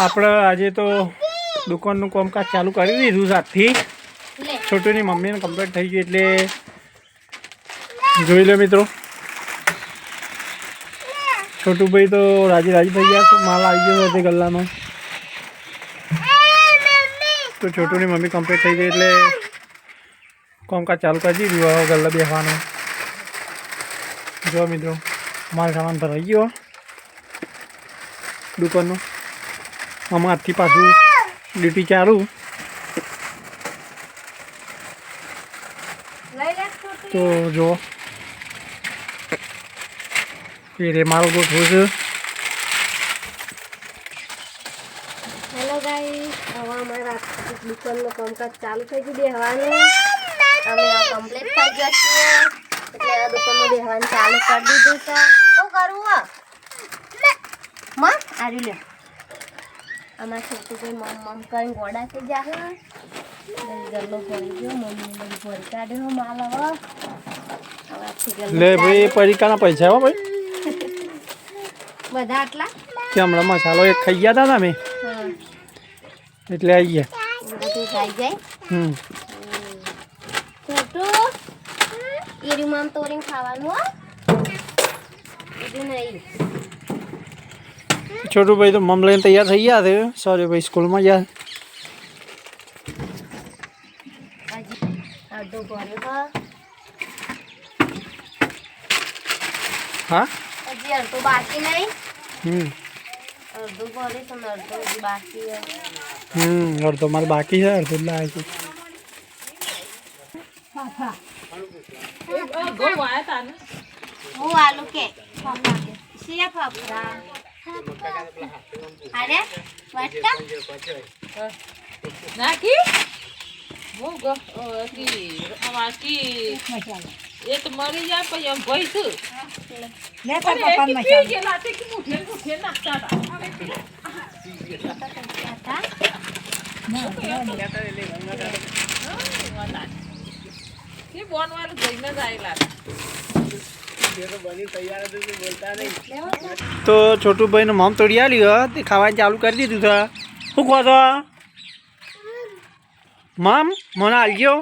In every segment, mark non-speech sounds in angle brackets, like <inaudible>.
આપણે આજે તો દુકાનનું કામકાજ ચાલુ કરી દીધું સાતથી છોટુની મમ્મીને કમ્પ્લીટ થઈ ગયું એટલે જોઈ લો મિત્રો. છોટુભાઈ તો રાજી રાજી થઈ ગયા માલ આવી ગયો છે ગલ્લામાં તો છોટુની મમ્મી કમ્પ્લીટ થઈ ગઈ એટલે કામકાજ ચાલુ કરી દીધું હવે ગલ્લા બેસવાનું જો મિત્રો માલ સામાન ભરાઈ ગયો. દુકાનનું. આજથી પાછું ડ્યુટી ચાલુ. તો જો. એ રે મારો ગોઠવું છે. હેલો ગાઈસ હવે અમારા દુકાનનું કામકાજ ચાલુ થઈ ગયું બેહવાનું. અમે કમ્પ્લીટ થઈ ગયા છીએ. એટલે આ દુકાનમાં બેહવાનું ચાલુ કરી દીધું છે. શું કરવું માં લે અમારા છોટુભાઈ મમ મમ કરીને ગોડા થઈ જાય ગલ્લો ભરી ગયો મમ્મી બધું ભરી કાઢ્યો માલ હવે. લે ભાઈ પરીક્ષાના પૈસા હો ભાઈ. બધા આટલા? કે હમણાં મસાલો એક ખાઈ ગયા હતા ને અમે. એટલે આવી ગયા. બધું ખાઈ જાય? હમ. છોટું એરી મામ તોરીને ખાવાનું હો. બીજું નહીં. છોટુભાઈ તો મમ લઈને તૈયાર થઈ ગયા છે સોરી ભાઈ સ્કૂલમાં ગયા હા હજી અડધો બાકી નહીં હમ અડધો ભર્યો છે ને બાકી હમ અડધો મારે બાકી છે અડધો લાવે છે હું આલુ કે શિયા ફાફડા અરે નાખી? હું ગ કી આમાં કી એક મરી જાય પછી એમ ભઈશું. પણ એક ઈ પી ગયેલા તે કે મુઠે ને મુઠે નાખતા હતા? એ બોનવાનું જઈને જ આયેલા તો છોટુભાઈનું મમ તોડી આવ્યું તે ખાવાનું ચાલુ કરી દીધું છે. શું કહો છો? મમ મને આલજો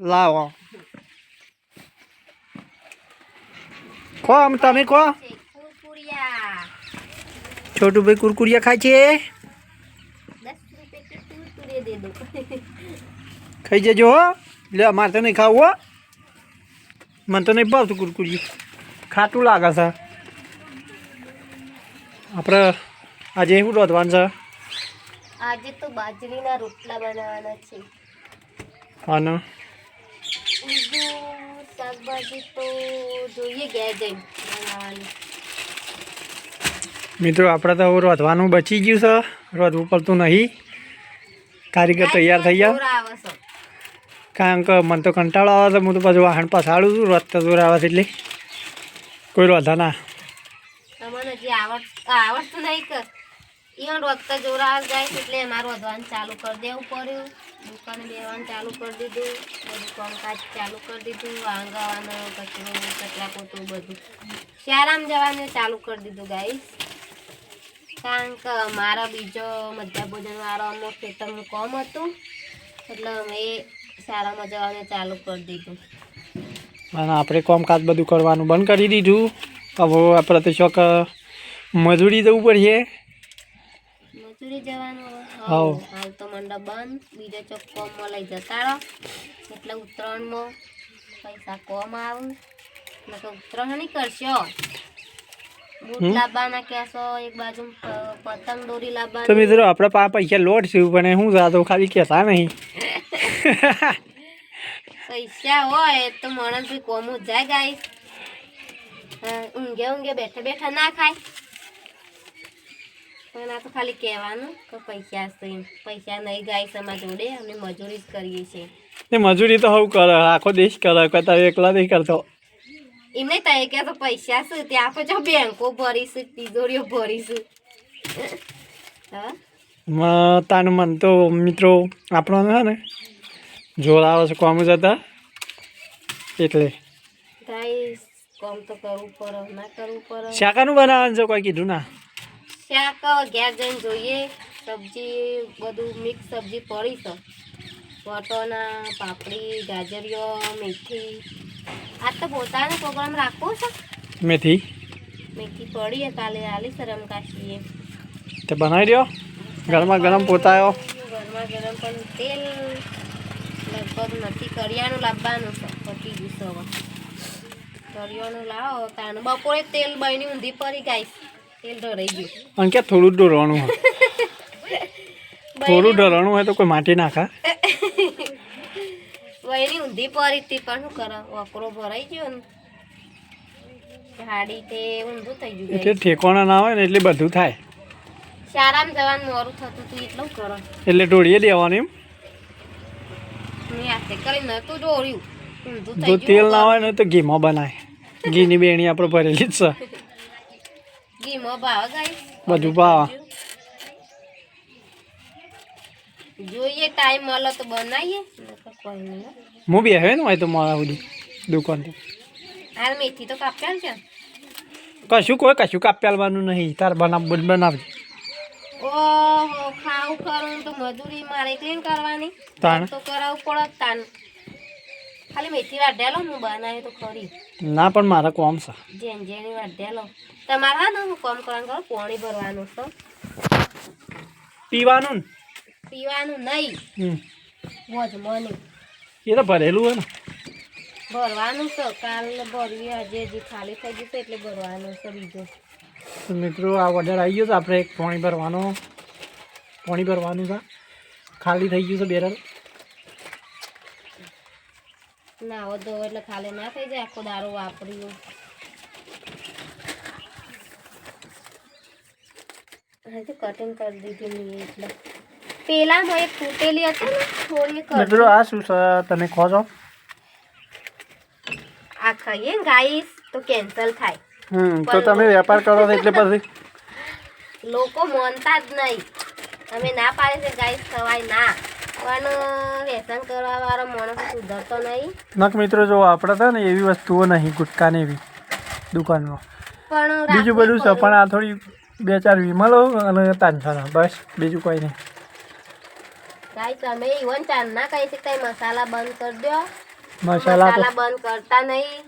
લાવો. કહો આમ તમે કહો કુરકુરિયા છોટુભાઈ કુરકુરિયા ખાય છે? ખાઈ જજો હો. લે અમારે તો નહીં ખાવું હો. મને તો નહીં ભાવતું કુરકુરી ખાટું લાગે છે. આપણે આજે શું રોધવાનું છે? આજે તો બાજરીના રોટલા બનાવવાના છે. અને? શાકભાજી તો જોઈએ ગયા જઈ મિત્રો આપણે તો રોધવાનું બચી ગયું છે. રોધવું પડતું નહીં. કારીગર તૈયાર થઈ ગયા. કારણ કે મને તો કંટાળો આવે છે. હું તો પાછું વાહન પાછાડું છું. રોધતા દૂર આવે છે એટલે. કોઈ રોધા ના. તમને જે આવડ, આવડતું નહીં કે એ રોજતા જોર જાય એટલે અમારું વધવાનું ચાલુ કરી દેવું પડ્યું. દુકાને બેવાનું ચાલુ કરી દીધું. બધું ચાલુ કરી દીધું. વાંગાવાનું કચરો કચરા પોતું બધું. શાળામાં જવાનું ચાલુ કરી દીધું ગાઈસ કારણ કે મારા બીજો મધ્યા ભોજન વાળો અમુક ખેતરનું કોમ હતું. એટલે અમે શાળામાં જવાનું ચાલુ કરી દીધું. અને આપણે કામકાજ બધું કરવાનું બંધ કરી દીધું. હવે આપણે તો શોખ મજૂરી જવું પડશે. મજૂરી જવાનું. હાલ તો મંડપ બંધ બીજો ચોક કોમમાં લઈ જતા રહો. એટલે ઉત્તરાયણમાં પૈસા કોમ આવું. એટલે ઉત્તરાયણ નહીં કરશો? તો મિત્રો આપણે પા પૈસા લોટ છે પણ શું થતું ખાલી કહેતા નહીં. <laughs> પૈસા હોય તો માણસ બી કોમ જાય ગાઈસ. ઊંઘે ઊંઘે બેઠા બેઠા ના ખાય. પણ આ તો ખાલી કહેવાનું કે પૈસા છે પૈસા નહીં ગાય અમારા જોડે અમે મજૂરી જ કરીએ છીએ. મજૂરી તો હું કરે આખો દેશ કરે કોઈ તારે એકલા નહીં કરતો. એમ નહીં કે તો પૈસા છે ત્યાં આપણે જો બેંકો ભરીશું તિજોરીઓ ભરીશું. હા? મ- મન તો મિત્રો આપણો છે ને જોર આવે છે કોમ જતા. એટલે. કોમ તો કરવું પડે ના કરવું પડે. શાકાનું બનાવવાનું છે કોઈ કીધું ના? શાક ઘેર જઈને જોઈએ સબ્જી બધું મિક્સ સબ્જી પડી છે. વટોના પાપડી ગાજરીઓ મેથી. આજ તો પોતાનો પ્રોગ્રામ રાખો છો? મેથી. મેથી પડી કાલે આલી શરમ કાશીએ. તે બનાવી દો ગરમા ગરમ પોતાયો. ગરમા ગરમ પણ તેલ લગભગ નથી કરિયાનું લાવવાનું છે પતી ગયું છે હવે. કરિયાનું લાવો તાન બપોરે તેલ બની ઊંધી પડી ગાઈશ તેલ ઢરાઈ ગયું. અને કે થોડું જ ડોરવાનું <laughs> થોડું ડરવાનું હોય તો કોઈ માટી નાખા. વયની ઊંધી પડી હતી પણ શું કરે વકરો ભરાઈ ગયો ને ગાડી તે ઊંધું થઈ ગયું એટલે. ઠેકોણા ના હોય ને એટલે બધું થાય. સારામ જવાનું મોરું થતું તું એટલું કરો. એટલે ઢોળીએ દેવાનું એમ. જો તેલ ના હોય ને તો ઘીમાં બનાય. ઘીની બેણી આપણે ભરેલી જ છે. ઘીમાં ભાવ ગાય બધું ભાવ. જોઈએ ટાઈમ મળે તો બનાવીએ. હો. બી હવે ને હોય તો મારા સુધી દુકાનથી. હાલ મેથી તો કાપ્યા છે. કશું કોઈ કશું કાપ્યાલવાનું નહીં. તાર બનાવ બધું બનાવજે. ઓહો ખાવું કરું તો મજૂરી મારે એકલી કરવાની? તાણ. તો કરાવવું પડે જ તાન ખાલી મેથી વાઢેલો હું બનાવી તો ખરી. ના પણ મારા કોમ છે. જેન જેની વાઢેલો. તમારે હા ને હું કોમ કરવાનું કરો પાણી ભરવાનું છે? પીવાનું ને. પીવાનું નહીં. મોજ મને. એ તો ભરેલું હોય ને. ભરવાનું છે. કાલ ભરવી આજે હજી ખાલી થઈ ગયું છે એટલે ભરવાનું છે બીજું. તો મિત્રો આ ઓર્ડર આવી ગયો તો આપણે એક પાણી ભરવાનો. પાણી ભરવાનું છે. ખાલી થઈ ગયું છે બેરલ. નાવો ધો એટલે ખાલી ના થઈ જાય. આખો દારો વાપર્યું હજી કટિંગ કરી દીધી મેં એટલે. પેલામાં એક તૂટેલી હતી ને થોડી મિત્રો આ શું છે? તમે ખો છો? આ ખાઈએ ગાઈસ તો કેન્સલ થાય. હમ તો તમે વેપાર કરો છો એટલે પછી? <laughs> લોકો માનતા જ નહીં. તમે ના પાડે છે ગાઈસ ખવાય ના. પણ વ્યસન કરવા વાળો માણસ સુધરતો નહીં. નક મિત્રો જો આપણે છે ને એવી વસ્તુઓ નહીં ગુટકાને એવી દુકાનમાં. પણ બીજું બધું છે પણ આ થોડી બે ચાર વિમલો અને તાંછાના બસ બીજું કોઈ નહીં. ગાઈસ તમે ચાંદ ના કહી શકતા મસાલા બંધ કરી દો મસાલા બંધ કરતા નહીં.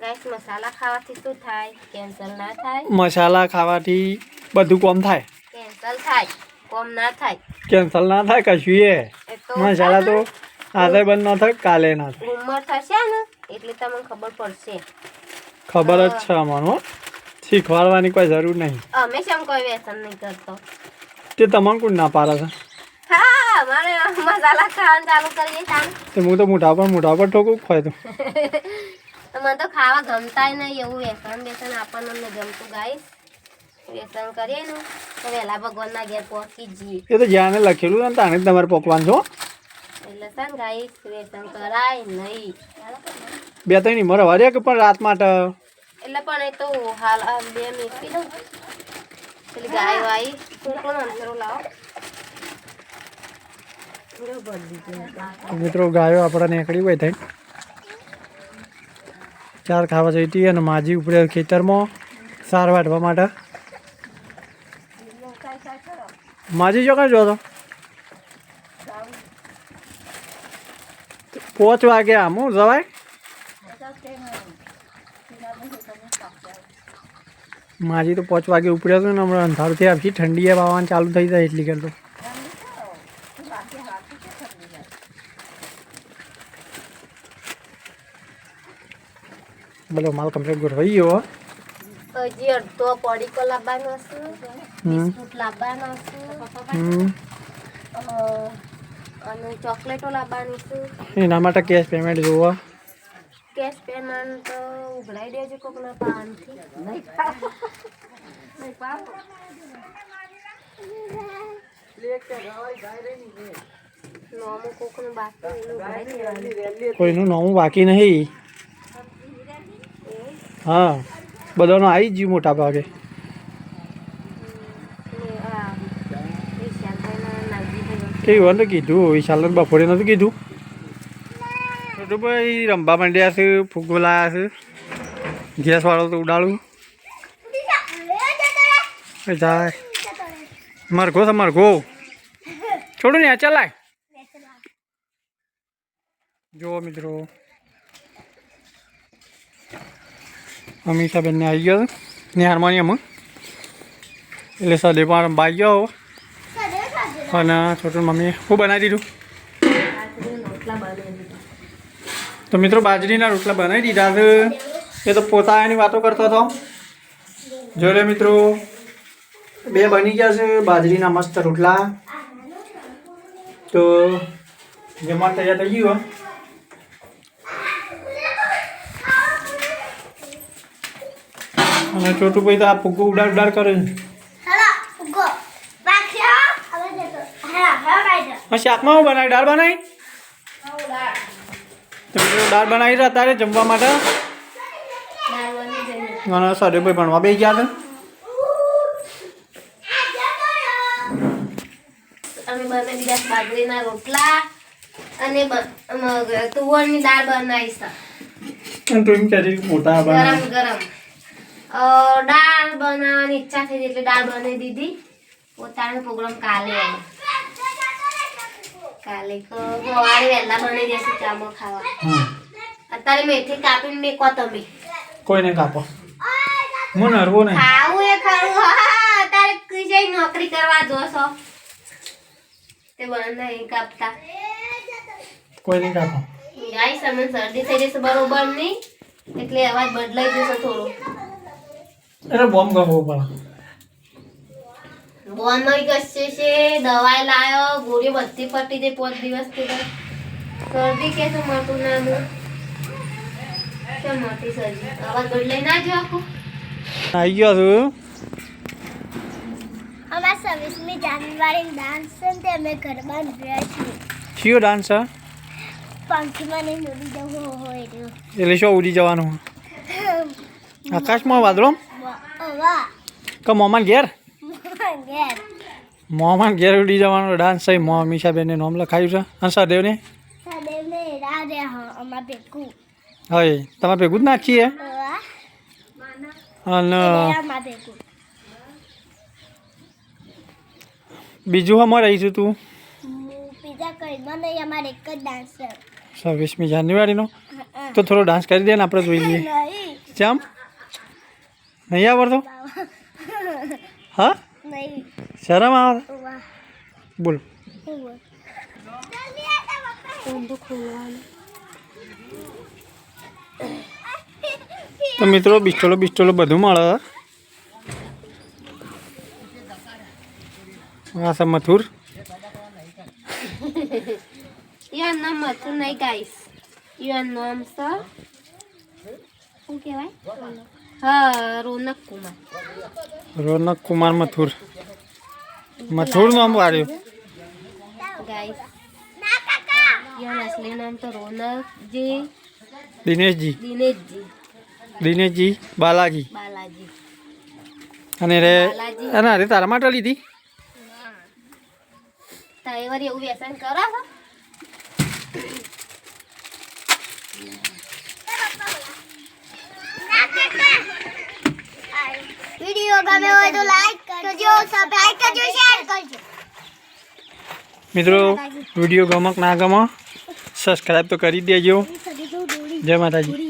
ગાઈસ મસાલા ખાવાથી શું થાય? કેન્સલ ના થાય. મસાલા ખાવાથી બધું કોમ થાય. કેન્સલ થાય. કોમ ના થાય. કેન્સલ ના થાય કશું એ. મસાલા તો આજે બંધ ના થાય કાલે ના થાય. ઉંમર થશે ને એટલે તમને ખબર પડશે. ખબર જ છે અમારો શીખવાડવાની કોઈ જરૂર નહીં. અમે શું કોઈ વ્યસન નહીં કરતો? તે તમારે કોણ ના પાડે છે? અમારે મસાલા ખાવાનું ચાલુ તાન. તે હું તો મોઢા પર મોઢા પર ઠોકું ખાય તો. મને તો ખાવા ગમતાય નહીં એવું વ્યસન બેસન આપણને અમને ગમતું ગાઈશ વ્યસન કરીએ ને તો વહેલા ભગવાનના ઘેર પહોંચી જઈએ. એ તો જ્યાં લખેલું ને તાણે તમારે પકવાન છો. એટલે છે ને ગાઈશ વ્યસન કરાય નહીં. બે ત્રણ મરે વાર્યા કે પણ રાત માટે? એટલે પણ એ તો હાલ બે મિનિટ પી દઉં પેલી ગાય વાય તું પણ અંતરો લાવો. મિત્રો ગાયો આપણે નીકળી હોય થઈ ચાર ખાવા જઈતી અને માજી ઉપડે ખેતરમાં સાર વાટવા માટે. માજી જો કઈ જો પાંચ વાગે આમ હું જવાય. માજી તો પાંચ વાગે ઉપડ્યો હતો ને હમણાં અંધારથી આપી ઠંડી વાવવાનું ચાલુ થઈ જાય એટલી કરતો બોલો માલ કમ્પ્લીટ ગોઠવાઈ ગયો. હજી અડધો પડીકો લાવવાનો છે બિસ્કુટ લાવવાનો છે અને ચોકલેટો લાવવાની છે એના માટે કેશ પેમેન્ટ જોવો. કેશ પેમેન્ટ ઉઘડાઈ દેજો કોકના પાનથી. નહીં નોમું ઉઘડાઈ દેવાનું. કોઈનું નવું બાકી નહીં. હા, બધાનો આવી જ ગયું મોટા ભાગે કેવું હતું કીધું, વિશાલને બપોરે નતું કીધું? તો ભાઈ રમવા માંડ્યા છે ફૂગો લાયા છે ગેસ વાળો તો ઉડાડું. જાય. મરઘો છે, મરઘો. છોડું ને ચલાય. જુઓ મિત્રો અમીષાબેનને આવી ગયો ને હાર્મોનિયમ એટલે સદે પણ બાઈ ગયો અને છોટું મમ્મીએ હું બનાવી દીધું તો મિત્રો બાજરીના રોટલા બનાવી દીધા છે. એ તો પોતાની વાતો કરતો હતો. જોડે મિત્રો બે બની ગયા છે બાજરીના મસ્ત રોટલા. તો જમવા તૈયાર થઈ ગયું અને છોટું ભાઈ તો આ ફૂગો ઉડાડ ઉડાડ કરે છે. હા શાકમાં હું બનાવી? દાળ બનાવી? તો દાળ બનાવી રહ્યા તારે જમવા માટે. દાળ ભાઈ ભણવા બે ગયા હતા અમે બનાવી દીધા બાજરીના રોટલા અને તુવરની દાળ બનાવી છે અને તું એમ કહેતી કે મોટા ગરમ ગરમ. દાળ બનાવવાની ઈચ્છા થઈ એટલે દાળ બનાવી દીધી. પોતાનો પ્રોગ્રામ કાલે કાલે સવારે વહેલા બની જશે ચામાં ખાવા. અત્યારે મેથી કાપીને મેકો તમે. કોઈને કાપો? હું નરવો નહીં ખાવું એ ખરું. હા અત્યારે કઈ નોકરી કરવા જોશો. તે બને નહીં કાપતા. કોઈને કાપો? ગાય સમય શરદી થઈ જશે બરોબર નહીં. એટલે અવાજ બદલાઈ જશે થોડો. અરે બોમ્બ ગમવો પડે બોમ્બ કશે છે દવાઈ લાયો ગોળી બધી પટી દે પાંચ દિવસથી શરદી કે તો મળતું ના હું કેમ મળતી શરદી? અવાજ બદલાઈ ના જો આખું. આવી ગયો છું. અમારા છવ્વીસમી જાન્યુઆરી ડાન્સ છે તે અમે ગરબા રહ્યા છીએ. કયો ડાન્સ છે? પંખીમાં નહીં ઉડી જવું હોય એટલે શું ઉડી જવાનું? <laughs> આકાશમાં વાદળો? કે મોમાન ઘેર? મોમાન ઘેર. ઉડી જવાનો ડાન્સ છે મો મીશાબેનને નામ લખાયું છે. હંસા દેવને હવે તમે ભેગું. જ નાખીએ? અને બીજું અમારે રહીશું તું? છવ્વીસમી જાન્યુઆરીનો? તો થોડો ડાન્સ કરી દે ને આપણે જોઈ લઈએ. ચમ નહીં આવડતો? હા? શરમ આવે? બોલ. તો મિત્રો, બિસ્ટોલો બિસ્ટોલો બધું મળે. હા છે મથુર. યાર નામ મથુર નહીં, ગાઈસ. યાર નામ સર શું કહેવાય? હા રોનક કુમાર. રોનક કુમાર મથુર. મથુર નામ વાળ્યું ગાઈસ યાર અસલી નામ તો રોનકજી. દિનેશજી. દિનેશજી. દિનેશજી બાલાજી. બાલાજી. અને રે. અને અરે તારા માટે લીધી. તો એવું વ્યસન કરો છો? ગમે હોય તો લાઈક કરજો સબસ્ક્રાઇબ કરજો શેર કરજો મિત્રો વીડિયો ગમક ના ગમો સબસ્ક્રાઇબ તો કરી દેજો જય માતાજી